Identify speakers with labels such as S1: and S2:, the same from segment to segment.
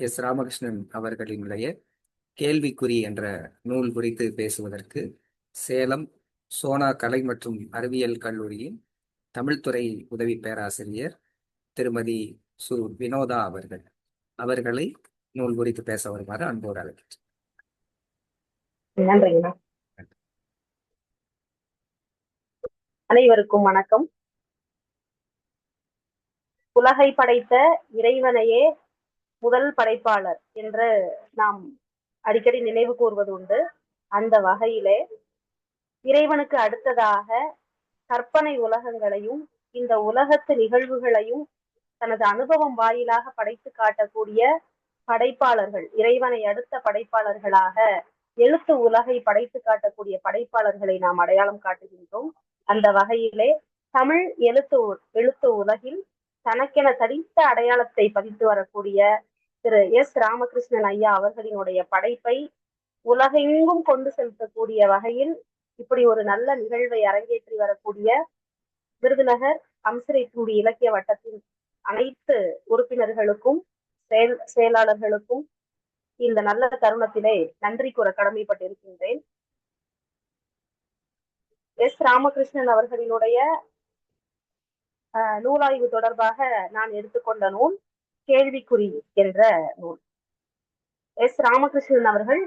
S1: S Ramakrishnan அவர்களினுடைய கேள்விக்குறி என்ற நூல் குறித்து பேசுவதற்கு சேலம் சோனா கலை மற்றும் அறிவியல் கல்லூரியின் தமிழ்துறை உதவி பேராசிரியர் திருமதி சு. வினோதா அவர்கள். அவர்களை நூல் குறித்து பேச வருமாறு அன்போடு அழைக்கிறேன்
S2: அனைவருக்கும் வணக்கம். உலகை படைத்த இறைவனையே முதல் படைப்பாளர் என்று நாம் அடிக்கடி நினைவு கூறுவது உண்டு அந்த வகையிலே இறைவனுக்கு அடுத்ததாக கற்பனை உலகங்களையும் இந்த உலகத்து நிகழ்வுகளையும் தனது அனுபவம் வாயிலாக படைத்து காட்டக்கூடிய படைப்பாளர்கள் இறைவனை அடுத்த படைப்பாளர்களாக எழுத்து உலகை படைத்து காட்டக்கூடிய படைப்பாளர்களை நாம் அடையாளம் காட்டுகின்றோம். அந்த வகையிலே தமிழ் எழுத்து எழுத்து உலகில் தனக்கென தனித்த அடையாளத்தை பதித்து வரக்கூடிய திரு எஸ். ராமகிருஷ்ணன் ஐயா அவர்களினுடைய படைப்பை உலகெங்கும் கொண்டு செலுத்தக்கூடிய வகையில் இப்படி ஒரு நல்ல நிகழ்வை அரங்கேற்றி வரக்கூடிய விருதுநகர் அம்சரை தும்பி இலக்கிய வட்டத்தின் அனைத்து உறுப்பினர்களுக்கும் செயல் செயலாளர்களுக்கும் இந்த நல்ல தருணத்திலே நன்றி கூற கடமைப்பட்டிருக்கின்றேன். எஸ். ராமகிருஷ்ணன் அவர்களினுடைய நூலாய்வு தொடர்பாக நான் எடுத்துக்கொண்ட நூல் கேள்விக்குறி என்ற நூல். எஸ் ராமகிருஷ்ணன் அவர்கள்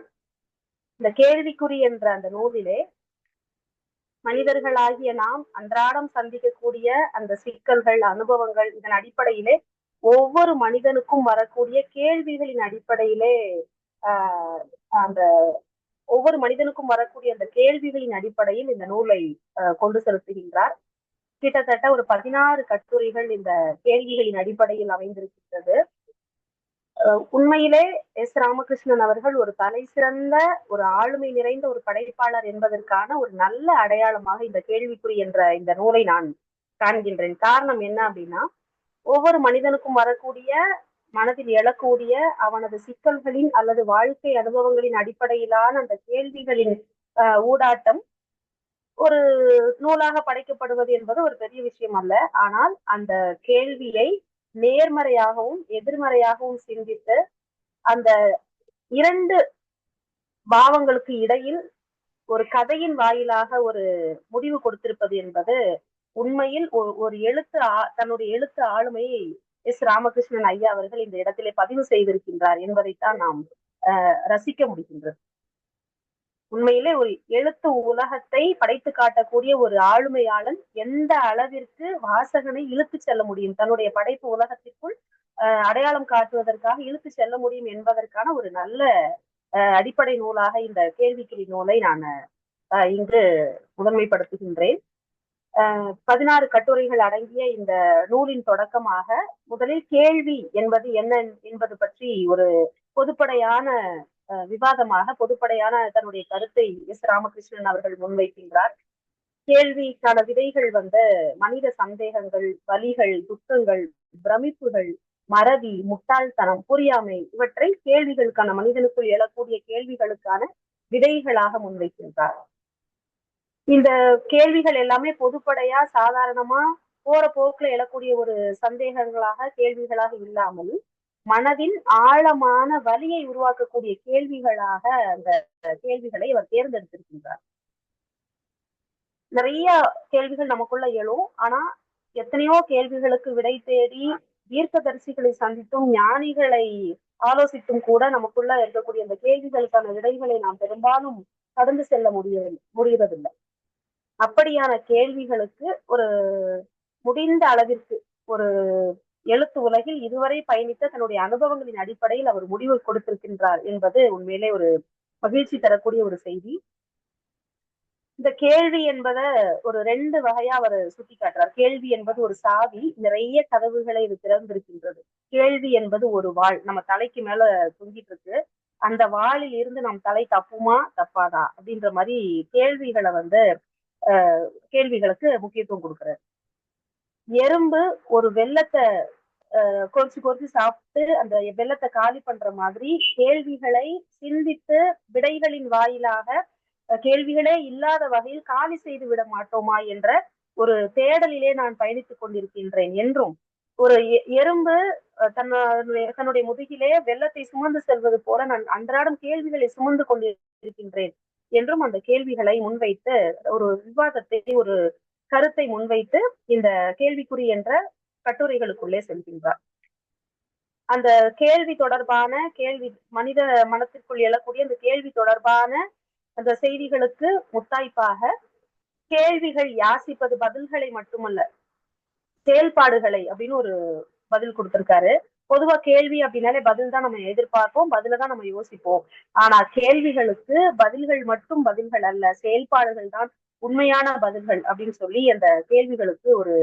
S2: இந்த கேள்விக்குறி என்ற அந்த நூலிலே மனிதர்களாகிய நாம் அன்றாடம் சந்திக்கக்கூடிய அந்த சிக்கல்கள் அனுபவங்கள் இதன் அடிப்படையிலே ஒவ்வொரு மனிதனுக்கும் வரக்கூடிய கேள்விகளின் அடிப்படையிலே ஆஹ் அந்த ஒவ்வொரு மனிதனுக்கும் வரக்கூடிய அந்த கேள்விகளின் அடிப்படையில் இந்த நூலை கொண்டு செலுத்துகின்றார். கிட்டத்தட்ட ஒரு பதினாறு கட்டுரைகள் இந்த கேள்விகளின் அடிப்படையில் அமைந்திருக்கின்றது. உண்மையிலே எஸ் ராமகிருஷ்ணன் அவர்கள் ஒரு தலை சிறந்த ஒரு ஆளுமை நிறைந்த ஒரு படைப்பாளர் என்பதற்கான ஒரு நல்ல அடையாளமாக இந்த கேள்விக்குறி என்ற இந்த நூலை நான் காண்கின்றேன். காரணம் என்ன அப்படின்னா ஒவ்வொரு மனிதனுக்கும் வரக்கூடிய மனதில் எழக்கூடிய அவனது சிக்கல்களின் அல்லது வாழ்க்கை அனுபவங்களின் அடிப்படையிலான அந்த கேள்விகளின் ஊடாட்டம் ஒரு நூலாக படைக்கப்படுவது என்பது ஒரு பெரிய விஷயம் அல்ல. ஆனால் அந்த கேள்வியை நேர்மறையாகவும் எதிர்மறையாகவும் சிந்தித்து அந்த இரண்டு பாவங்களுக்கு இடையில் ஒரு கதையின் வாயிலாக ஒரு முடிவு கொடுத்திருப்பது என்பது உண்மையில் ஒரு எழுத்து தன்னுடைய எழுத்து ஆளுமையை எஸ் ராமகிருஷ்ணன் ஐயா அவர்கள் இந்த இடத்திலே பதிவு செய்திருக்கின்றார் என்பதைத்தான் நாம் ரசிக்க முடிகின்றது. உண்மையிலே ஒரு எழுத்து உலகத்தை படைத்து காட்டக்கூடிய ஒரு ஆளுமையாளன் எந்த அளவிற்கு வாசகனை இழுத்து செல்ல முடியும்? தன்னுடைய படைப்பு உலகத்திற்குள் அடையாளம் காட்டுவதற்காக இழுத்து செல்ல முடியும் என்பதற்கான ஒரு நல்ல அடிப்படை நூலாக இந்த கேள்விக்குறி நூலை நான் இங்கு முதன்மைப்படுத்துகின்றேன். பதினாறு கட்டுரைகள் அடங்கிய இந்த நூலின் தொடக்கமாக முதலில் கேள்வி என்பது என்ன என்பது பற்றி ஒரு பொதுப்படையான விவாதமாக பொதுப்படையான தன்னுடைய கருத்தை எஸ். ராமகிருஷ்ணன் அவர்கள் முன்வைக்கின்றார். கேள்விக்கான விதைகள் வந்து மனித சந்தேகங்கள் வலிகள் துக்கங்கள் பிரமிப்புகள் மறதி முட்டாள்தனம் புரியாமை இவற்றை கேள்விகளுக்கான மனிதனுக்குள் எழக்கூடிய கேள்விகளுக்கான விதைகளாக முன்வைக்கின்றார். இந்த கேள்விகள் எல்லாமே பொதுப்படையா சாதாரணமா போற போக்குல எழக்கூடிய ஒரு சந்தேகங்களாக கேள்விகளாக இல்லாமல் மனதின் ஆழமான வலியை உருவாக்கக்கூடிய கேள்விகளாக அந்த கேள்விகளை அவர் தேர்ந்தெடுத்திருக்கின்றார். நிறைய கேள்விகள் நமக்குள்ள எழும். ஆனா எத்தனையோ கேள்விகளுக்கு விடை தேடி தீர்க்கதரிசிகளை சந்தித்தும் ஞானிகளை ஆலோசித்தும் கூட நமக்குள்ள இருக்கக்கூடிய அந்த கேள்விகளுக்கான விடைகளை நாம் பெரும்பாலும் கடந்து செல்ல முடிய முடிவதில்லை. அப்படியான கேள்விகளுக்கு ஒரு முடிந்த அளவிற்கு ஒரு எழுத்து உலகில் இதுவரை பயணித்த தன்னுடைய அனுபவங்களின் அடிப்படையில் அவர் முடிவு கொடுத்திருக்கின்றார் என்பது உண்மையிலே ஒரு மகிழ்ச்சி தரக்கூடிய ஒரு செய்தி. இந்த கேள்வி என்பத ஒரு ரெண்டு வகையா அவர் சுட்டி காட்டுறார் கேள்வி என்பது ஒரு சாவி நிறைய கதவுகளை இது திறந்திருக்கின்றது. கேள்வி என்பது ஒரு வாள் நம்ம தலைக்கு மேல தொங்கிட்டு இருக்கு. அந்த வாளில் இருந்து நம் தலை தப்புமா தப்பாதா? அப்படின்ற மாதிரி கேள்விகளை வந்து கேள்விகளுக்கு முக்கியத்துவம் கொடுக்குறாரு. எறும்பு ஒரு வெள்ளத்தை கொறிச்சு கொறிச்சு சாப்பிட்டு அந்த வெள்ளத்தை காலி பண்ற மாதிரி கேள்விகளை சிந்தித்து விடைகளின் வாயிலாக கேள்விகளே இல்லாத வகையில் காலி செய்து விட மாட்டோமா என்ற ஒரு தேடலிலே நான் பயணித்துக் கொண்டிருக்கின்றேன் என்றும் ஒரு எறும்பு தன்னுடைய தன்னுடைய முதுகிலே வெள்ளத்தை சுமந்து செல்வது போல நான் அன்றாடம் கேள்விகளை சுமந்து கொண்டிருக்கின்றேன் என்றும் அந்த கேள்விகளை முன்வைத்து ஒரு விவாதத்தை ஒரு கருத்தை முன்வைத்து இந்த கேள்விக்குறி என்ற கட்டுரைகளுக்குள்ளே செல்கின்றார். அந்த கேள்வி தொடர்பான கேள்வி மனித மனத்திற்குள் எழக்கூடிய அந்த கேள்வி தொடர்பான அந்த செய்திகளுக்கு முத்தாய்ப்பாக கேள்விகள் யாசிப்பது பதில்களை மட்டுமல்ல செயல்பாடுகளை அப்படின்னு ஒரு பதில் கொடுத்திருக்காரு. பொதுவா கேள்வி அப்படின்னாலே பதில் தான் நம்ம எதிர்பார்ப்போம் பதில தான் நம்ம யோசிப்போம். ஆனா கேள்விகளுக்கு பதில்கள் மட்டும் பதில்கள் அல்ல செயல்பாடுகள் தான் உண்மையான பதில்கள் அப்படின்னு சொல்லி அந்த கேள்விகளுக்கு ஒரு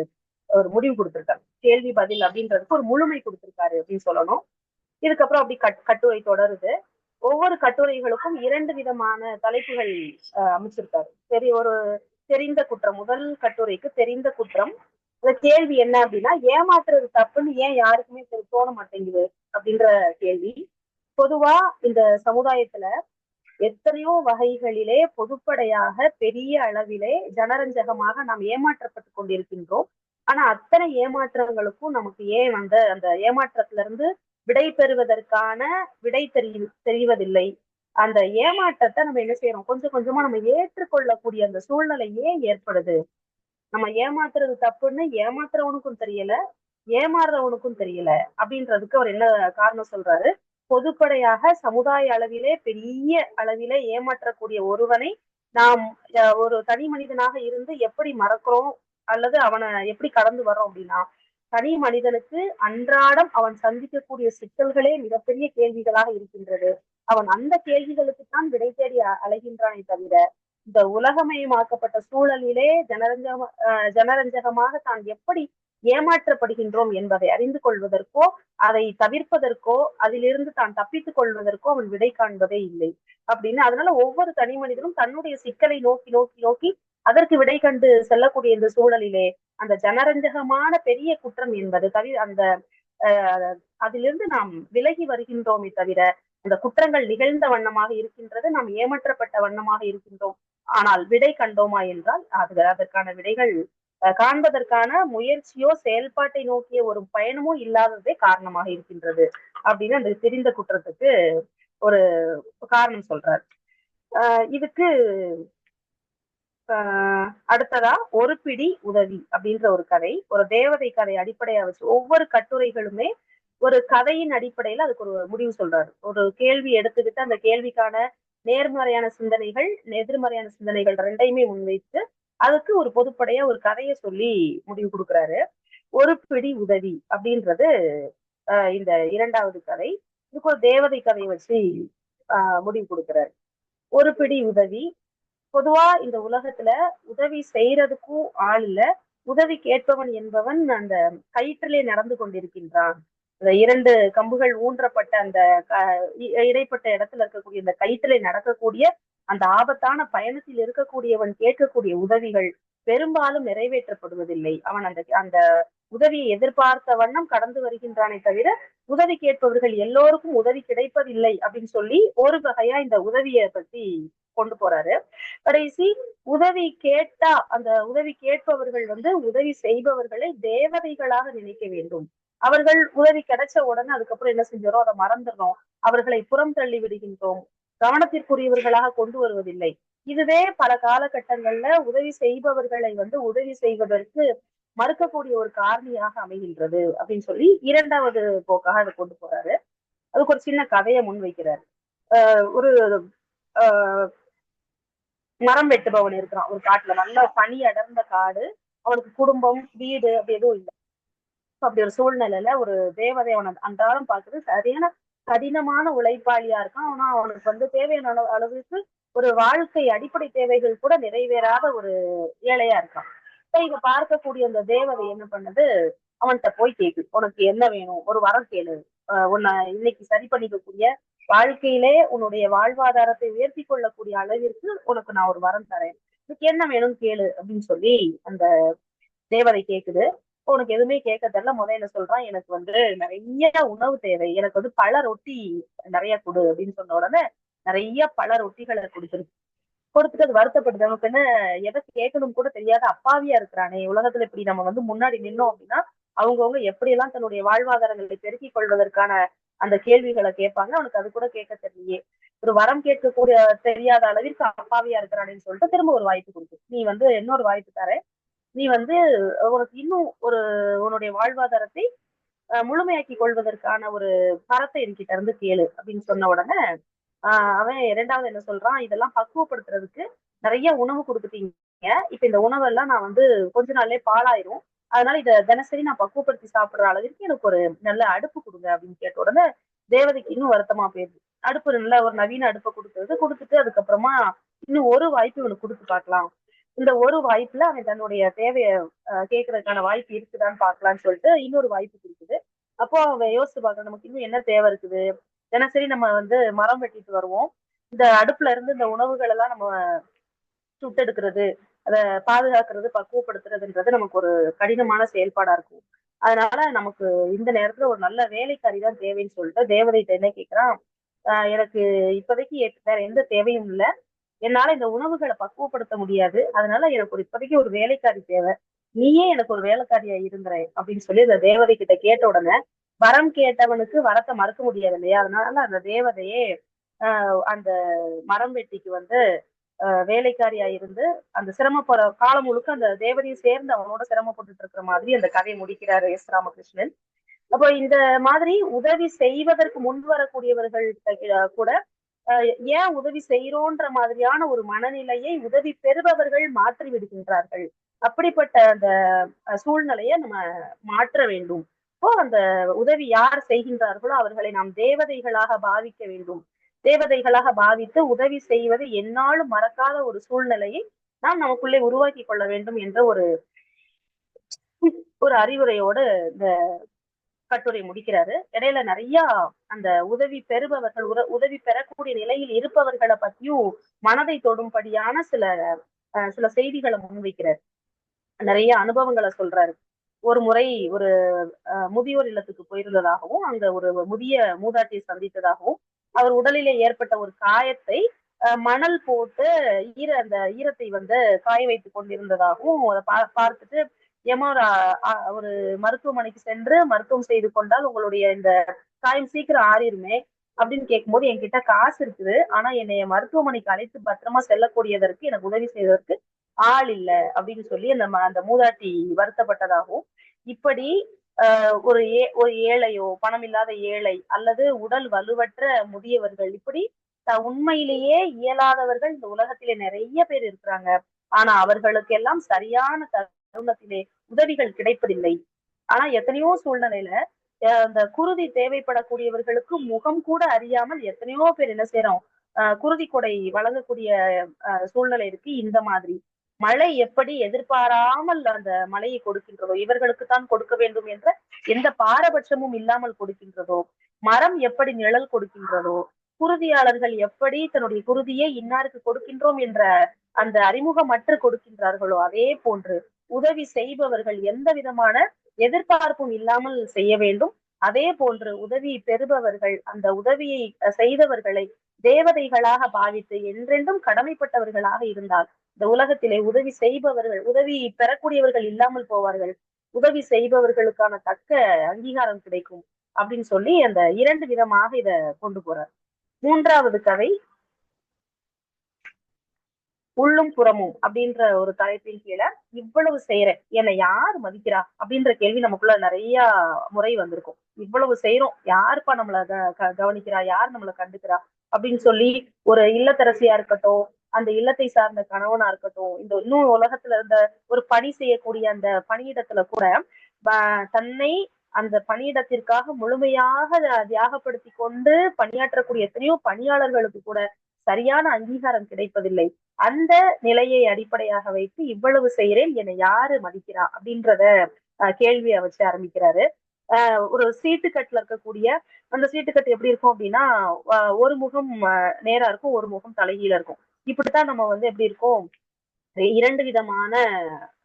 S2: ஒரு முடிவு கொடுத்துருக்காரு. கேள்வி பதில் அப்படின்றதுக்கு ஒரு முழுமை கொடுத்திருக்காரு அப்படின்னு சொல்லணும். இதுக்கப்புறம் அப்படி கட் கட்டுரை தொடருது. ஒவ்வொரு கட்டுரைகளுக்கும் இரண்டு விதமான தலைப்புகள் அஹ், அமைச்சிருக்காரு. சரி ஒரு தெரிந்த குற்றம் முதல் கட்டுரைக்கு தெரிந்த குற்றம் இந்த கேள்வி என்ன அப்படின்னா ஏமாத்துறது தப்புன்னு ஏன் யாருக்குமே தெரி- தோண மாட்டேங்குது அப்படின்ற கேள்வி. பொதுவா இந்த சமுதாயத்துல எத்தனையோ வகைகளிலே பொதுப்படையாக பெரிய அளவிலே ஜனரஞ்சகமாக நாம் ஏமாற்றப்பட்டு கொண்டிருக்கின்றோம். ஆனா அத்தனை ஏமாற்றங்களுக்கும் நமக்கு ஏன் அந்த அந்த ஏமாற்றத்துல இருந்து விடை பெறுவதற்கான விடை தெரி தெரிவதில்லை. அந்த ஏமாற்றத்தை நம்ம என்ன செய்யறோம்? கொஞ்சம் கொஞ்சமா நம்ம ஏற்றுக்கொள்ளக்கூடிய அந்த சூழ்நிலை ஏன் ஏற்படுது? நம்ம ஏமாத்துறது தப்புன்னு ஏமாத்துறவனுக்கும் தெரியல ஏமாறுறவனுக்கும் தெரியல அப்படின்றதுக்கு அவர் என்ன காரணம் சொல்றாரு? பொதுப்படையாக சமுதாய அளவிலே பெரிய அளவிலே ஏமாற்றக்கூடிய ஒருவனை நாம் ஒரு தனி மனிதனாக இருந்து எப்படி மறக்கிறோம்? அல்லது அவனை எப்படி கடந்து வர்றோம் அப்படின்னா தனி மனிதனுக்கு அன்றாடம் அவன் சந்திக்கக்கூடிய சிக்கல்களே மிகப்பெரிய கேள்விகளாக இருக்கின்றது. அவன் அந்த கேள்விகளுக்கு தான் விடை தேடி அ- அலைகின்றானே தவிர இந்த உலகமயமாக்கப்பட்ட சூழலிலே ஜனரஞ்சக அஹ், ஜனரஞ்சகமாக தான் எப்படி ஏமாற்றப்படுகின்றோம் என்பதை அறிந்து கொள்வதற்கோ அதை தவிர்ப்பதற்கோ அதிலிருந்து தான் தப்பித்துக் கொள்வதற்கோ அவன் விடை காண்பதே இல்லை. அப்படின்னு அதனால ஒவ்வொரு தனி மனிதனும் தன்னுடைய சிக்கலை நோக்கி நோக்கி நோக்கி அதற்கு விடை கண்டு செல்லக்கூடிய இந்த சூழலிலே அந்த ஜனரஞ்சகமான பெரிய குற்றம் என்பது தவிர அந்த அஹ், அதிலிருந்து நாம் விலகி வருகின்றோமே தவிர அந்த குற்றங்கள் நிகழ்ந்த வண்ணமாக இருக்கின்றது நாம் ஏமாற்றப்பட்ட வண்ணமாக இருக்கின்றோம். ஆனால் விடை கண்டோமா என்றால் அது அதற்கான விடைகள் காண்பதற்கான முயற்சியோ செயல்பாட்டை நோக்கிய ஒரு பயணமோ இல்லாததே காரணமாக இருக்கின்றது அப்படின்னு அந்த தெரிந்த குற்றத்துக்கு ஒரு காரணம் சொல்றாரு. இதுக்கு ஆஹ் அடுத்ததா ஒரு பிடி உதவி அப்படின்ற ஒரு கதை ஒரு தேவதை கதை அடிப்படையா வச்சு ஒவ்வொரு கட்டுரைகளுமே ஒரு கதையின் அடிப்படையில அதுக்கு ஒரு முடிவு சொல்றாரு. ஒரு கேள்வி எடுத்துக்கிட்டு அந்த கேள்விக்கான நேர்மறையான சிந்தனைகள் எதிர்மறையான சிந்தனைகள் ரெண்டையுமே முன்வைத்து அதுக்கு ஒரு பொதுப்படையா ஒரு கதையை சொல்லி முடிவு கொடுக்குறாரு. ஒரு பிடி உதவி அப்படின்றது ஆஹ் இந்த இரண்டாவது கதை. இதுக்கு ஒரு தேவதை கதையை வச்சு ஆஹ் முடிவு கொடுக்குறாரு. ஒரு பிடி உதவி. பொதுவா இந்த உலகத்துல உதவி செய்யறதுக்கும் ஆள் இல்ல. உதவி கேட்பவன் என்பவன் அந்த கயிற்றிலே நடந்து கொண்டிருக்கின்றான். அந்த இரண்டு கம்புகள் ஊன்றப்பட்ட அந்த இ- இடைப்பட்ட இடத்துல இருக்கக்கூடிய இந்த கயிற்றிலே நடக்கக்கூடிய அந்த ஆபத்தான பயணத்தில் இருக்கக்கூடியவன் கேட்கக்கூடிய உதவிகள் பெரும்பாலும் நிறைவேற்றப்படுவதில்லை. அவன் அந்த அந்த உதவியை எதிர்பார்த்த வண்ணம் கடந்து வருகின்றானே தவிர உதவி கேட்பவர்கள் எல்லோருக்கும் உதவி கிடைப்பதில்லை அப்படின்னு சொல்லி ஒரு வகையா இந்த உதவியை பத்தி கொண்டு போறாரு. கடைசி உதவி கேட்டா அந்த உதவி கேட்பவர்கள் வந்து உதவி செய்பவர்களை தேவதைகளாக நினைக்க வேண்டும். அவர்கள் உதவி கிடைச்ச உடனே அதுக்கப்புறம் என்ன செஞ்சாரோ அதை மறந்துடுறோம். அவர்களை புறம் தள்ளி விடுகின்றோம். கவனத்திற்குரியவர்களாக கொண்டு வருவதில்லை. இதுவே பல காலகட்டங்கள்ல உதவி செய்பவர்களை வந்து உதவி செய்வதற்கு மறுக்கக்கூடிய ஒரு காரணியாக அமைகின்றது அப்படின்னு சொல்லி இரண்டாவது போக்காக அதை கொண்டு போறாரு. அதுக்கு ஒரு சின்ன கதையை முன்வைக்கிறாரு ஆஹ் ஒரு ஆஹ் மரம் வெட்டுபவன் இருக்கிறான் ஒரு காட்டுல. நல்ல பனி அடர்ந்த காடு. அவனுக்கு குடும்பம் வீடு அப்படி எதுவும் இல்லை. அப்படி ஒரு சூழ்நிலையில ஒரு தேவதை அவனை அன்றாடம் பாக்குறது சரியான கடினமான உழைப்பாளியா இருக்கான். ஆனா அவனுக்கு வந்து தேவையான அளவு- அளவுக்கு ஒரு வாழ்க்கை அடிப்படை தேவைகள் கூட நிறைவேறாத ஒரு ஏழையா இருக்கான். இப்ப இங்க பார்க்கக்கூடிய அந்த தேவதை என்ன பண்ணுது? அவன்கிட்ட போய் கேக்குது உனக்கு என்ன வேணும்? ஒரு வரம் கேளு. ஆஹ் உன்னை இன்னைக்கு சரி பண்ணிக்கக்கூடிய வாழ்க்கையிலே உன்னுடைய வாழ்வாதாரத்தை உயர்த்தி கொள்ளக்கூடிய அளவிற்கு உனக்கு நான் ஒரு வரம் தரேன். இதுக்கு என்ன வேணும்னு கேளு. அப்படின்னு சொல்லி அந்த தேவதை கேக்குது. உனக்கு எதுவுமே கேட்க தெரியல. முதல்ல சொல்றான்? எனக்கு வந்து நிறைய உணவு தேவை. எனக்கு வந்து பல ரொட்டி நிறைய கொடு அப்படின்னு சொன்ன உடனே நிறைய பல ரொட்டிகளை கொடுத்துருக்கு கொடுத்துட்டு அது வருத்தப்படுது. நமக்கு என்ன எதை கேட்கணும் கூட தெரியாத அப்பாவியா இருக்கிறானே. உலகத்துல இப்படி நம்ம வந்து முன்னாடி நின்னோம் அப்படின்னா அவங்கவுங்க எப்படியெல்லாம் தன்னுடைய வாழ்வாதாரங்களை பெருக்கிக் கொள்வதற்கான அந்த கேள்விகளை கேட்பாங்க. அவனுக்கு அது கூட கேட்க தெரியலையே. ஒரு வரம் கேட்கக்கூடிய தெரியாத அளவிற்கு அப்பாவியா இருக்கிறானேன்னு சொல்லிட்டு திரும்ப ஒரு வாய்ப்பு கொடுக்கு நீ வந்து இன்னொரு வாய்ப்பு தரேன். நீ வந்து உனக்கு இன்னும் ஒரு உன்னுடைய வாழ்வாதாரத்தை முழுமையாக்கி கொள்வதற்கான ஒரு பரத்தை என்கிட்ட இருந்து கேளு அப்படின்னு சொன்ன உடனே ஆஹ் அவன் இரண்டாவது என்ன சொல்றான் இதெல்லாம் பக்குவப்படுத்துறதுக்கு நிறைய உணவு கொடுத்துட்டீங்க. இப்ப இந்த உணவெல்லாம் நான் வந்து கொஞ்ச நாள்லயே பாழாயிரும். அதனால இத தினசரி நான் பக்குவப்படுத்தி சாப்பிடுற அளவிற்கு எனக்கு ஒரு நல்ல அடுப்பு கொடுங்க அப்படின்னு கேட்ட உடனே தேவதைக்கு இன்னும் வருத்தமா போயிருது. அடுப்பு நல்ல ஒரு நவீன அடுப்பை கொடுத்தது கொடுத்துட்டு அதுக்கப்புறமா இன்னும் ஒரு வாய்ப்பு இவனுக்கு கொடுத்து பார்க்கலாம். இந்த ஒரு வாய்ப்புல அவன் தன்னுடைய தேவையை கேட்கறதுக்கான வாய்ப்பு இருக்குதான்னு பார்க்கலாம்னு சொல்லிட்டு இன்னொரு வாய்ப்பு கொடுக்குது. அப்போ அவன் யோசிச்சு பார்க்க நமக்கு இன்னும் என்ன தேவை இருக்குது? தினசரி நம்ம வந்து மரம் வெட்டிட்டு வருவோம். இந்த அடுப்புல இருந்து இந்த உணவுகள் எல்லாம் நம்ம சுட்டெடுக்கிறது அதை பாதுகாக்கிறது பக்குவப்படுத்துறதுன்றது நமக்கு ஒரு கடினமான செயல்பாடா இருக்கும். அதனால நமக்கு இந்த நேரத்துல ஒரு நல்ல வேலைக்காரி தான் தேவைன்னு சொல்லிட்டு தேவதை என்ன கேக்குறான் எனக்கு இப்போதைக்கு வேற எந்த தேவையும் இல்லை. என்னால இந்த உணவுகளை பக்குவப்படுத்த முடியாது. அதனால எனக்கு ஒரு இப்போதைக்கு ஒரு வேலைக்காரி தேவை. நீயே எனக்கு ஒரு வேலைக்காரியா இருந்துற அப்படின்னு சொல்லி அந்த தேவதை கிட்ட கேட்ட உடனே வரம் கேட்டவனுக்கு வரத்தை மறுக்க முடியாது இல்லையா? அதனால அந்த தேவதையே ஆஹ் அந்த மரம் வெட்டிக்கு வந்து ஆஹ் வேலைக்காரியா இருந்து அந்த சிரமப்படுற காலம் முழுக்க அந்த தேவதையை சேர்ந்து அவனோட சிரமப்பட்டுட்டு இருக்கிற மாதிரி அந்த கதையை முடிக்கிறாரு எஸ். ராமகிருஷ்ணன். அப்போ இந்த மாதிரி உதவி செய்வதற்கு முன் வரக்கூடியவர்கள் கூட ஏன் உதவி செய்யறோன்ற மாதிரியான ஒரு மனநிலையை உதவி பெறுபவர்கள் மாற்றி விடுகின்றார்கள். அப்படிப்பட்ட அந்த சூழ்நிலையை நம்ம மாற்ற வேண்டும். இப்போ அந்த உதவி யார் செய்கின்றார்களோ அவர்களை நாம் தேவதைகளாக பாவிக்க வேண்டும். தேவதைகளாக பாவித்து உதவி செய்வது என்னாலும் மறக்காத ஒரு சூழ்நிலையை நாம் நமக்குள்ளே உருவாக்கி கொள்ள வேண்டும் என்ற ஒரு ஒரு அறிவுரையோடு இந்த கட்டுரை முடிக்கிறாரு. இடையில நிறைய அந்த உதவி பெறுபவர்கள் உர- உதவி பெறக்கூடிய நிலையில் இருப்பவர்களை பத்தியும் மனதை தொடும்படியான சில அஹ், சில செய்திகளை முன்வைக்கிறார். நிறைய அனுபவங்களை சொல்றாரு. ஒரு முறை ஒரு அஹ், முதியோர் இல்லத்துக்கு போயிருந்ததாகவும் அங்க ஒரு முதிய மூதாட்டியை சந்தித்ததாகவும் அவர் உடலிலே ஏற்பட்ட ஒரு காயத்தை அஹ், மணல் போட்டு ஈர அந்த ஈரத்தை வந்து காய வைத்து கொண்டிருந்ததாகவும் அதை பா- பார்த்துட்டு ஏமா ஒரு அ- ஒரு மருத்துவமனைக்கு சென்று மருத்துவம் செய்து கொண்டால் உங்களுடைய இந்த காயம் சீக்கிரம் ஆறிருமே அப்படின்னு கேட்கும்போது என்கிட்ட காசு இருக்குது. ஆனா என்னைய மருத்துவமனைக்கு அழைத்து பத்திரமா செல்லக்கூடியதற்கு எனக்கு உதவி செய்வதற்கு ஆள் இல்ல அப்படின்னு சொல்லி அந்த ம- அந்த மூதாட்டி வருத்தப்பட்டதாகவும் இப்படி ஆஹ் ஒரு ஏ ஒரு ஏழையோ பணம் இல்லாத ஏழை அல்லது உடல் வலுவற்ற முதியவர்கள் இப்படி த- உண்மையிலேயே இயலாதவர்கள் இந்த உலகத்திலே நிறைய பேர் இருக்கிறாங்க. ஆனா அவர்களுக்கெல்லாம் சரியான தருணத்திலே உதவிகள் கிடைப்பதில்லை. ஆனா எத்தனையோ சூழ்நிலையில அந்த குருதி தேவைப்படக்கூடியவர்களுக்கு முகம் கூட அறியாமல் எத்தனையோ பேர் என்ன செய்யறோம் ஆஹ் குருதி கொடை வழங்கக்கூடிய சூழ்நிலை இருக்கு இந்த மாதிரி. மழை எப்படி எதிர்பாராமல் அந்த மழையை கொடுக்கின்றதோ இவர்களுக்கு தான் கொடுக்க வேண்டும் என்ற எந்த பாரபட்சமும் இல்லாமல் கொடுக்கின்றதோ மரம் எப்படி நிழல் கொடுக்கின்றதோ குருதியாளர்கள் எப்படி தன்னுடைய குருதியை இன்னாருக்கு கொடுக்கின்றோம் என்ற அந்த அறிமுகமற்று கொடுக்கின்றார்களோ அதே போன்று உதவி செய்பவர்கள் எந்த விதமான எதிர்பார்ப்பும் இல்லாமல் செய்ய வேண்டும். அதே போன்று உதவி பெறுபவர்கள் அந்த உதவியை செய்தவர்களை தேவதைகளாக பாவித்து என்றென்றும் கடமைப்பட்டவர்களாக இருந்தால் இந்த உலகத்திலே உதவி செய்பவர்கள் உதவி பெறக்கூடியவர்கள் இல்லாமல் போவார்கள். உதவி செய்பவர்களுக்கான தக்க அங்கீகாரம் கிடைக்கும் அப்படின்னு சொல்லி அந்த இரண்டு விதமாக இத கொண்டு போறார். மூன்றாவது கதை உள்ளும் புறமும் அப்படின்ற ஒரு தலைப்பின் கீழே இவ்வளவு செய்யறேன் என்னை யார் மதிக்கிறா? அப்படின்ற கேள்வி நமக்குள்ள நிறைய முறை வந்திருக்கும். இவ்வளவு செய்யறோம் யாருப்பா நம்மள கவனிக்கிறா? யார் நம்மள கண்டுக்கிறா? அப்படின்னு சொல்லி ஒரு இல்லத்தரசியா இருக்கட்டும் அந்த இல்லத்தை சார்ந்த கணவனா இருக்கட்டும் இந்த இன்னும் உலகத்துல இருந்த ஒரு பணி செய்யக்கூடிய அந்த பணியிடத்துல கூட தன்னை அந்த பணியிடத்திற்காக முழுமையாக தியாகப்படுத்தி கொண்டு பணியாற்றக்கூடிய எத்தனையோ பணியாளர்களுக்கு கூட சரியான அங்கீகாரம் கிடைப்பதில்லை. அந்த நிலையை அடிப்படையாக வைத்து இவ்வளவு செய்கிறேன் என்னை யாரு மதிக்கிறா அப்படின்றத கேள்வியை வச்சு ஆரம்பிக்கிறாரு. அஹ், ஒரு சீட்டுக்கட்டுல இருக்கக்கூடிய அந்த சீட்டுக்கட்டு எப்படி இருக்கும் அப்படின்னா ஒரு முகம் நேரா இருக்கும் ஒரு முகம் தலைகீழ இருக்கும். இப்படித்தான் நம்ம வந்து எப்படி இருக்கோம்? இரண்டு விதமான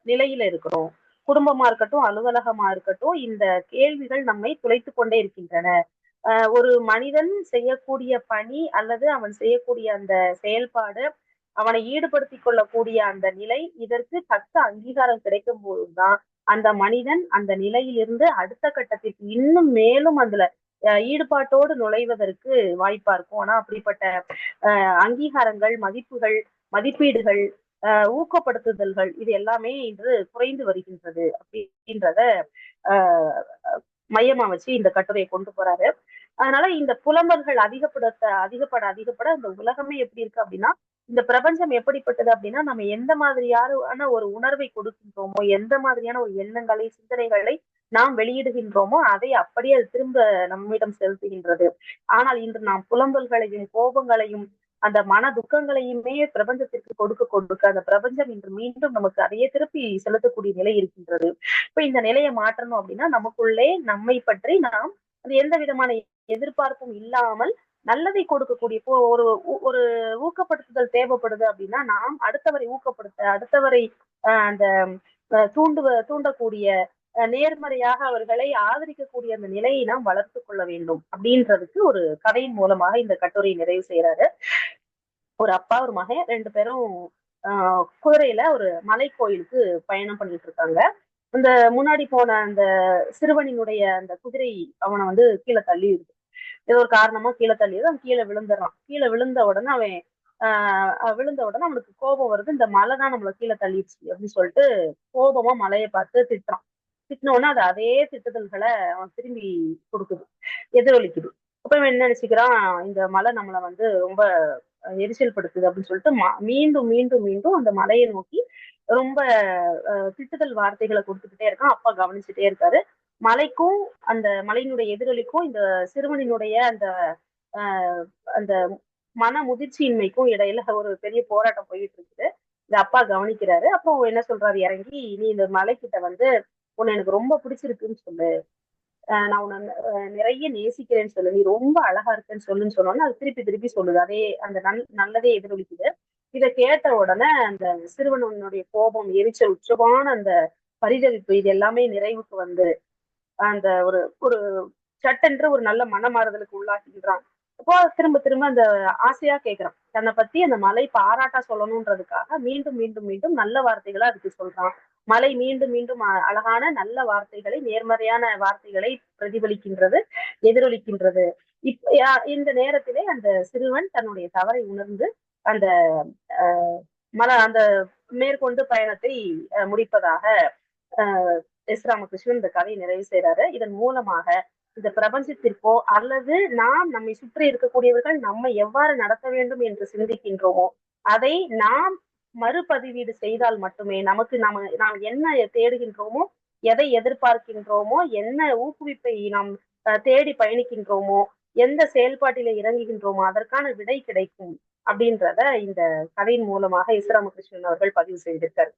S2: நிலையில இருக்கிறோம். குடும்பமா இருக்கட்டும் அலுவலகமா இருக்கட்டும் இந்த கேள்விகள் நம்மை துளைத்து கொண்டே இருக்கின்றன. ஒரு மனிதன் செய்யக்கூடிய பணி அல்லது அவன் செய்யக்கூடிய அந்த செயல்பாடு அவனை ஈடுபடுத்திக் கொள்ளக்கூடிய அந்த நிலை இதற்கு தக்க அங்கீகாரம் கிடைக்கும் போதுதான் அந்த மனிதன் அந்த நிலையிலிருந்து அடுத்த கட்டத்திற்கு இன்னும் மேலும் அதுல அஹ், ஈடுபாட்டோடு நுழைவதற்கு வாய்ப்பா இருக்கும். ஆனா அப்படிப்பட்ட அங்கீகாரங்கள் மதிப்புகள் மதிப்பீடுகள் அஹ், ஊக்கப்படுத்துதல்கள் இது எல்லாமே இன்று குறைந்து வருகின்றது அப்படின்றத ஆஹ் மையமா வச்சு இந்த கட்டுரையை கொண்டு போறாரு. அதனால இந்த புலம்பல்கள் அதிகப்படுத்த அதிகப்பட அதிகப்பட இந்த உலகமே எப்படி இருக்கு அப்படின்னா இந்த பிரபஞ்சம் எப்படிப்பட்டது அப்படின்னா நம்ம எந்த மாதிரியான ஒரு உணர்வை கொடுக்கின்றோமோ எந்த மாதிரியான ஒரு எண்ணங்களை சிந்தனைகளை நாம் வெளியிடுகின்றோமோ அதை அப்படியே அது திரும்ப நம்மிடம் செலுத்துகின்றது. ஆனால் இன்று நாம் புலம்பல்களையும் கோபங்களையும் அந்த மன துக்கங்களையுமே பிரபஞ்சத்திற்கு கொடுக்க கொடுக்க அந்த பிரபஞ்சம் இன்று மீண்டும் நமக்கு அதையே திருப்பி செலுத்தக்கூடிய நிலை இருக்கின்றது. இப்ப இந்த நிலையை மாற்றணும் அப்படின்னா நமக்குள்ளே நம்மை பற்றி நாம் அது எந்த விதமான எதிர்பார்ப்பும் இல்லாமல் நல்லதை கொடுக்கக்கூடிய இப்போ ஒரு ஊ- ஒரு ஊக்கப்படுத்துதல் தேவைப்படுது அப்படின்னா நாம் அடுத்தவரை ஊக்கப்படுத்த அடுத்தவரை அந்த தூண்டுவ தூண்டக்கூடிய நேர்மறையாக அவர்களை ஆதரிக்கக்கூடிய அந்த நிலையை நாம் வளர்த்து கொள்ள வேண்டும் அப்படின்றதுக்கு ஒரு கதையின் மூலமாக இந்த கட்டுரையை நிறைவு செய்யறாரு ஒரு அப்பா ஒரு மகன் ரெண்டு பேரும் ஆஹ் குதிரையில ஒரு மலை கோயிலுக்கு பயணம் பண்ணிட்டு இருக்காங்க. அந்த முன்னாடி போன அந்த சிறுவனினுடைய அந்த குதிரை அவனை வந்து கீழே தள்ளி இருக்கு ஏதோ ஒரு காரணமா கீழே தள்ளி அவன் கீழே விழுந்துடுறான். கீழே விழுந்த உடனே அவன் ஆஹ் விழுந்த உடனே அவனுக்கு கோபம் வருது. இந்த மலை தான் நம்மள கீழே தள்ளிடுச்சு அப்படின்னு சொல்லிட்டு கோபமா மலையை பார்த்து திட்டுறான். திட்டின அது அதே திட்டுதல்களை அவன் திரும்பி கொடுக்குது எதிரொலிக்குது. அப்ப இவன் என்ன நினைச்சுக்கிறான்? இந்த மலை நம்மள வந்து ரொம்ப எரிச்சல் படுத்துது அப்படின்னு சொல்லிட்டு ம- மீண்டும் மீண்டும் மீண்டும் அந்த மலையை நோக்கி ரொம்ப அஹ், திட்டுதல் வார்த்தைகளை கொடுத்துக்கிட்டே இருக்கான். அப்பா கவனிச்சுட்டே இருக்காரு. மலைக்கும் அந்த மலையினுடைய எதிரொலிக்கும் இந்த சிறுவனினுடைய அந்த அந்த மன முதிர்ச்சியின்மைக்கும் இடையில ஒரு பெரிய போராட்டம் போயிட்டு இருக்குது. இந்த அப்பா கவனிக்கிறாரு. அப்போ என்ன சொல்றாரு? இறங்கி நீ இந்த மலைக்கிட்ட வந்து உன்னை எனக்கு ரொம்ப பிடிச்சிருக்குன்னு சொல்லு. ஆஹ் நான் உன்னை நிறைய நேசிக்கிறேன்னு சொல்லு. நீ ரொம்ப அழகா இருக்கேன்னு சொல்லுன்னு சொன்னோன்னு அது திருப்பி திருப்பி சொல்லுது. அதே அந்த நல் நல்லதே எதிரொலிக்குது. இதை கேட்ட உடனே அந்த சிறுவனுடைய கோபம் எரிச்சல் உச்சமான அந்த பரிதவிப்பு இது எல்லாமே நிறைவுக்கு வந்து அந்த ஒரு ஒரு சட்டென்று ஒரு நல்ல மனமாறுதலுக்கு உள்ளாகின்றான். அப்போ திரும்ப திரும்ப அந்த ஆசையா கேக்குறான். தன்னை பத்தி அந்த மலை பாராட்டா சொல்லணுன்றதுக்காக மீண்டும் மீண்டும் மீண்டும் நல்ல வார்த்தைகளை அதுக்கு சொல்றான். மலை மீண்டும் மீண்டும் அ- அழகான நல்ல வார்த்தைகளை நேர்மறையான வார்த்தைகளை பிரதிபலிக்கின்றது எதிரொலிக்கின்றது. இப்ப இந்த நேரத்திலே அந்த சிறுவன் தன்னுடைய தவறை உணர்ந்து அந்த அஹ், மல அந்த மேற்கொண்டு பயணத்தை அஹ், முடிப்பதாக அஹ், எஸ் ராமகிருஷ்ணன் இந்த கதையை நிறைவு செய்றாரு. இதன் மூலமாக இந்த பிரபஞ்சத்திற்கோ அல்லது நாம் நம்மை சுற்றி இருக்கக்கூடியவர்கள் நம்மை எவ்வாறு நடத்த வேண்டும் என்று சிந்திக்கின்றோமோ அதை நாம் மறுபதிவீடு செய்தால் மட்டுமே நமக்கு நாம நாம் என்ன தேடுகின்றோமோ எதை எதிர்பார்க்கின்றோமோ என்ன ஊக்குவிப்பை நாம் அஹ், தேடி பயணிக்கின்றோமோ எந்த செயல்பாட்டில இறங்குகின்றோமோ அதற்கான விடை கிடைக்கும் அப்படின்றத இந்த கதையின் மூலமாக எஸ். ராமகிருஷ்ணன் அவர்கள் பதிவு செய்திருக்கார்.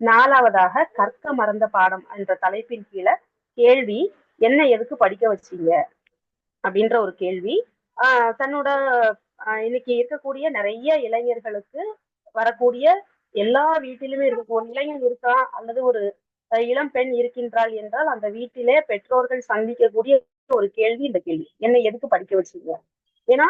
S2: நாலாவதாக கற்க மறந்த பாடம் என்ற தலைப்பின் கீழே கேள்வி என்ன எதுக்கு படிக்க வச்சீங்க? அப்படின்ற ஒரு கேள்வி. ஆஹ் தன்னோட இன்னைக்கு இருக்கக்கூடிய நிறைய இளைஞர்களுக்கு வரக்கூடிய எல்லா வீட்டிலுமே இருக்கும் ஒரு இளைஞன் இருக்கா? அல்லது ஒரு இளம் பெண் இருக்கின்றாள் என்றால் அந்த வீட்டிலே பெற்றோர்கள் சந்திக்கக்கூடிய ஒரு கேள்வி இந்த கேள்வி. என்னை எதுக்கு படிக்க வச்சீங்க? ஏன்னா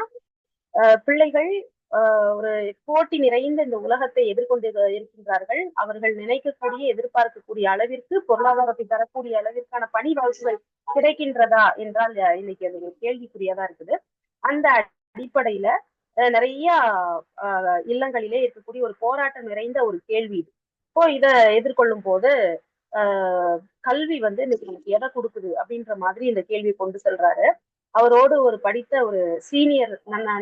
S2: ஆஹ் பிள்ளைகள் ஆஹ் ஒரு போட்டி நிறைந்த இந்த உலகத்தை எதிர்கொண்டு இருக்கின்றார்கள். அவர்கள் நினைக்கக்கூடிய எதிர்பார்க்கக்கூடிய அளவிற்கு பொருளாதாரத்தை தரக்கூடிய அளவிற்கான பணி வாய்ப்புகள் கிடைக்கின்றதா என்றால் இன்னைக்கு அது கேள்விக்குரியதா இருக்குது. அந்த அடிப்படையில நிறைய இல்லங்களிலே இருக்கக்கூடிய ஒரு போராட்டம் நிறைந்த ஒரு கேள்வி இது. இப்போ இதை எதிர்கொள்ளும் போது கல்வி வந்து இன்னைக்கு எதை கொடுக்குது அப்படின்ற மாதிரி இந்த கேள்வியை கொண்டு செல்றாரு. அவரோடு ஒரு படித்த ஒரு சீனியர்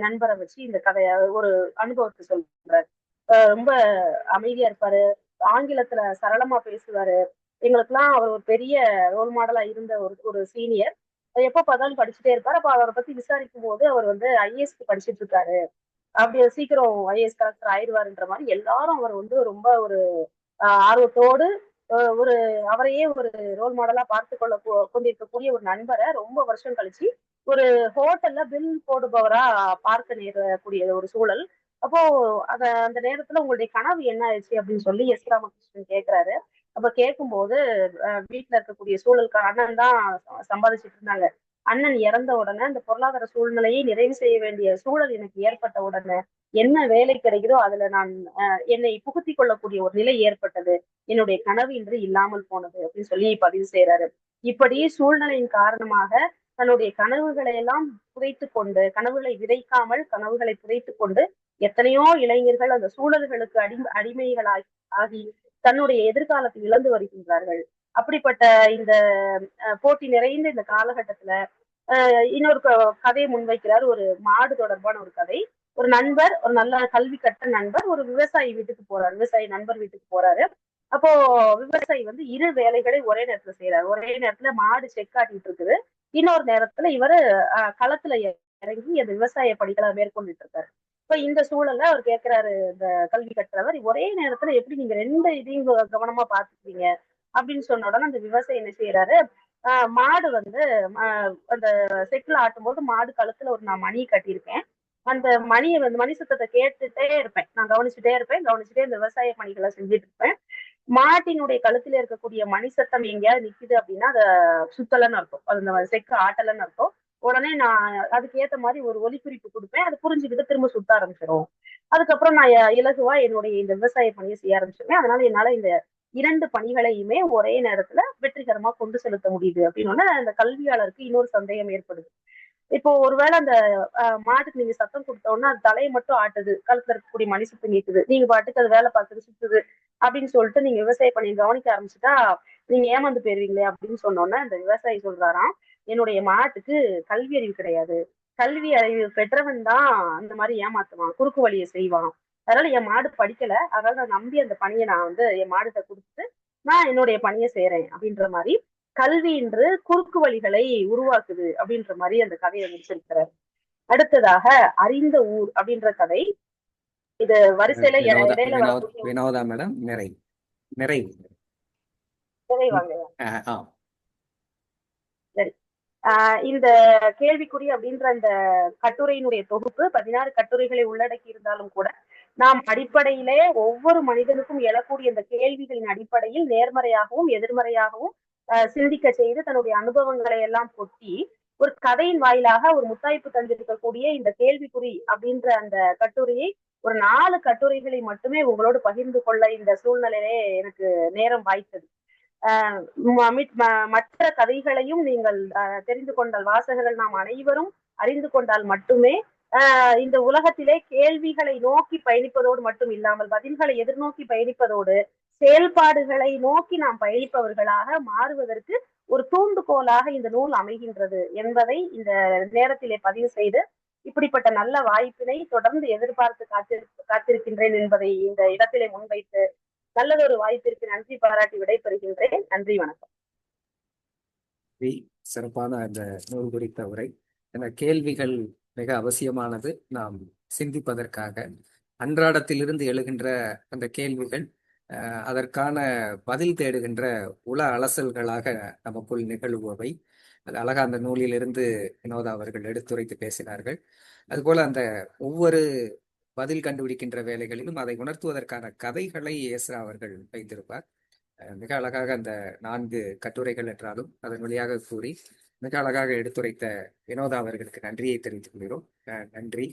S2: நண்பரை வச்சு இந்த கதைய ஒரு அனுபவத்தை சொல்றாரு. ரொம்ப அமைதியா இருப்பாரு. ஆங்கிலத்துல சரளமா பேசுவாரு. எங்களுக்கெல்லாம் அவர் ஒரு பெரிய ரோல் மாடலா இருந்த ஒரு ஒரு சீனியர். எப்ப பார்த்தாலும் படிச்சுட்டே இருப்பார். அப்ப அவரை பத்தி விசாரிக்கும் போது அவர் வந்து ஐஏஎஸ்க்கு படிச்சுட்டு இருக்காரு. அப்படி சீக்கிரம் ஐஏஎஸ் கலெக்டர் ஆயிடுவாருன்ற மாதிரி எல்லாரும் அவர் வந்து ரொம்ப ஒரு ஆர்வத்தோடு ஒரு அவரையே ஒரு ரோல் மாடலா பார்த்து கொள்ள கொண்டிருக்கக்கூடிய ஒரு நண்பரை ரொம்ப வருஷம் கழிச்சு ஒரு ஹோட்டல்ல பில் போடுபவரா பார்க்க நேரக்கூடிய ஒரு சூழல். அப்போ அத அந்த நேரத்துல உங்களுடைய கனவு என்ன ஆயிடுச்சு அப்படின்னு சொல்லி எஸ் ராமகிருஷ்ணன் கேக்குறாரு. அப்ப கேட்கும்போது போது வீட்டுல இருக்கக்கூடிய சூழலுக்கு அண்ணன் தான் சம்பாதிச்சுட்டு இருந்தாங்க. அண்ணன் இறந்த உடனே அந்த பொருளாதார சூழ்நிலையை நிறைவு செய்ய வேண்டிய சூழல் எனக்கு ஏற்பட்ட உடனே என்ன வேலை கிடைக்குதோ அதுல நான் என்னை புகுத்தி கொள்ளக்கூடிய ஒரு நிலை ஏற்பட்டது. என்னுடைய கனவு இன்று இல்லாமல் போனது அப்படின்னு சொல்லி பதிவு செய்யறாரு இப்படி சூழ்நிலையின் காரணமாக தன்னுடைய கனவுகளை எல்லாம் புதைத்து கொண்டு கனவுகளை விதைக்காமல் கனவுகளை புதைத்து கொண்டு எத்தனையோ இளைஞர்கள் அந்த சூழல்களுக்கு அடி அடிமைகளாகி ஆகி தன்னுடைய எதிர்காலத்தை இழந்து வருகின்றார்கள். அப்படிப்பட்ட இந்த அஹ், போட்டி நிறைந்த இந்த காலகட்டத்துல இன்னொரு க- கதையை முன்வைக்கிறார். ஒரு மாடு தொடர்பான ஒரு கதை. ஒரு நண்பர் ஒரு நல்ல கல்வி கற்ற நண்பர் ஒரு விவசாயி வீட்டுக்கு போறாரு. விவசாயி நண்பர் வீட்டுக்கு போறாரு. அப்போ விவசாயி வந்து இரு வேலைகளை ஒரே நேரத்துல செய்யறாரு ஒரே நேரத்துல மாடு செக்காட்டிட்டு இருக்குது. இன்னொரு நேரத்துல இவரு களத்துல இறங்கி அந்த விவசாய பணிகளை மேற்கொண்டுட்டு இருக்காரு. இப்ப இந்த சூழல்ல அவர் கேட்கிறாரு இந்த கல்வி கற்றவர் ஒரே நேரத்துல எப்படி நீங்க ரெண்டு இதையும் கவனமா பாத்துக்கிறீங்க அப்படின்னு சொன்ன உடனே அந்த விவசாயி என்ன செய்யறாரு ஆஹ் மாடு வந்து அந்த செக்குல ஆட்டும்போது மாடு கழுத்துல ஒரு நான் மணி கட்டியிருக்கேன் அந்த மணியை வந்து மணி சத்தத்தை கேட்டுட்டே இருப்பேன். நான் கவனிச்சுட்டே இருப்பேன். கவனிச்சுட்டே இந்த விவசாய பணிகளை செஞ்சுட்டு இருப்பேன். மாட்டினுடைய கழுத்துல இருக்கக்கூடிய மணி சத்தம் எங்கேயாவது நிக்குது அப்படின்னா அத சுத்தலன்னு அர்த்தம். அது அந்த செக்கு ஆட்டலன்னு அர்த்தம். உடனே நான் அதுக்கு ஏத்த மாதிரி ஒரு ஒலிக்குறிப்பு கொடுப்பேன். அது புரிஞ்சுக்கிட்டு திரும்ப சுத்த ஆரம்பிச்சிடும் அதுக்கப்புறம் நான் இலகுவா என்னுடைய இந்த விவசாய பணியை செய்ய ஆரம்பிச்சிருவேன். அதனால என்னால இந்த இரண்டு பணிகளையுமே ஒரே நேரத்துல வெற்றிகரமா கொண்டு செலுத்த முடியுது அப்படின்னு அந்த கல்வியாளருக்கு இன்னொரு சந்தேகம் ஏற்படுது. இப்போ ஒருவேளை அந்த மாட்டுக்கு நீங்க சத்தம் கொடுத்த உடனே அது தலையை மட்டும் ஆட்டுது. கழுத்துல இருக்கக்கூடிய மணி சுத்தம் கேக்குது நீங்க பாட்டுக்கு அது வேலை பார்த்துட்டு சுத்துது அப்படின்னு சொல்லிட்டு நீங்க விவசாய பணியை கவனிக்க ஆரம்பிச்சுட்டா நீங்க ஏமாந்து போயிருவீங்களே அப்படின்னு சொன்ன அந்த விவசாயி சொல்றாராம். என்னுடைய மாட்டுக்கு கல்வி அறிவு கிடையாது. கல்வி அறிவு பெற்றவன் தான் அந்த மாதிரி ஏமாத்துவான் குறுக்கு வழியை செய்வான். அதனால என் மாடு படிக்கல. அதனால நான் நம்பி அந்த பணியை நான் வந்து என் மாடுகிட்ட கொடுத்துட்டு நான் என்னுடைய பணியை செய்யறேன் அப்படின்ற மாதிரி கல்வி இன்று குறுக்கு வழிகளை உருவாக்குது அப்படின்ற மாதிரி அந்த கதையை முடிச்சிருக்கிறார். அடுத்ததாக அறிந்த ஊர் அப்படின்ற கதை. இது வரிசையில
S1: வினோதா மேடம் நிறைவு நிறைவு.
S2: கதை வாங்க.
S1: ஆஹ் ஆ.
S2: ஆஹ் இந்த கேள்விக்குறி அப்படின்ற அந்த கட்டுரையினுடைய தொகுப்பு பதினாறு கட்டுரைகளை உள்ளடக்கி இருந்தாலும் கூட நாம் அடிப்படையிலே ஒவ்வொரு மனிதனுக்கும் எழக்கூடிய இந்த கேள்விகளின் அடிப்படையில் நேர்மறையாகவும் எதிர்மறையாகவும் சிந்திக்க செய்து தன்னுடைய அனுபவங்களை எல்லாம் கொட்டி ஒரு கதையின் வாயிலாக ஒரு முத்தாய்ப்பு தந்திருக்கக்கூடிய இந்த கேள்விக்குறி அப்படின்ற அந்த கட்டுரையை ஒரு நாலு கட்டுரைகளை மட்டுமே உங்களோடு பகிர்ந்து கொள்ள இந்த சூழ்நிலையிலே எனக்கு நேரம் வாய்த்தது. மற்ற கதைகளையும் நீங்கள் தெரிந்து கொண்டால் வாசகர்கள் நாம் அனைவரும் அறிந்து கொண்டால் மட்டுமே ஆஹ் இந்த உலகத்திலே கேள்விகளை நோக்கி பயணிப்பதோடு மட்டும் இல்லாமல் பதில்களை எதிர்நோக்கி பயணிப்பதோடு செயல்பாடுகளை நோக்கி நாம் பயணிப்பவர்களாக மாறுவதற்கு ஒரு தூண்டுகோலாக இந்த நூல் அமைகின்றது என்பதை இந்த நேரத்திலே பதிவு செய்து இப்படிப்பட்ட நல்ல வாய்ப்பினை தொடர்ந்து எதிர்பார்த்து காத்திரு காத்திருக்கின்றேன் என்பதை இந்த இடத்திலே முன்வைத்து நல்லதொரு வாய்ப்பிற்கு நன்றி பாராட்டி விடைபெறுகின்றேன். நன்றி வணக்கம்.
S1: சிறப்பான அந்த நூல் குறித்த உரை அந்த கேள்விகள் மிக அவசியமானது. நாம் சிந்திப்பதற்காக அன்றாடத்திலிருந்து எழுகின்ற அந்த கேள்விகள் அதற்கான பதில் தேடுகின்ற உள அலசல்களாக நமக்குள் நிகழ்வுபவை அது அழகா அந்த நூலிலிருந்து வினோதா அவர்கள் எடுத்துரைத்து பேசினார்கள். அதுபோல அந்த ஒவ்வொரு பதில் கண்டுபிடிக்கின்ற வேலைகளிலும் அதை உணர்த்துவதற்கான கதைகளை ஏஸ்ரா அவர்கள் வைத்திருப்பார். மிக அழகாக அந்த நான்கு கட்டுரைகள் என்றாலும் அதன் வழியாக கூறி மிக அழகாக எடுத்துரைத்த வினோதா அவர்களுக்கு நன்றியை தெரிவித்துக் கொள்கிறோம். நன்றி.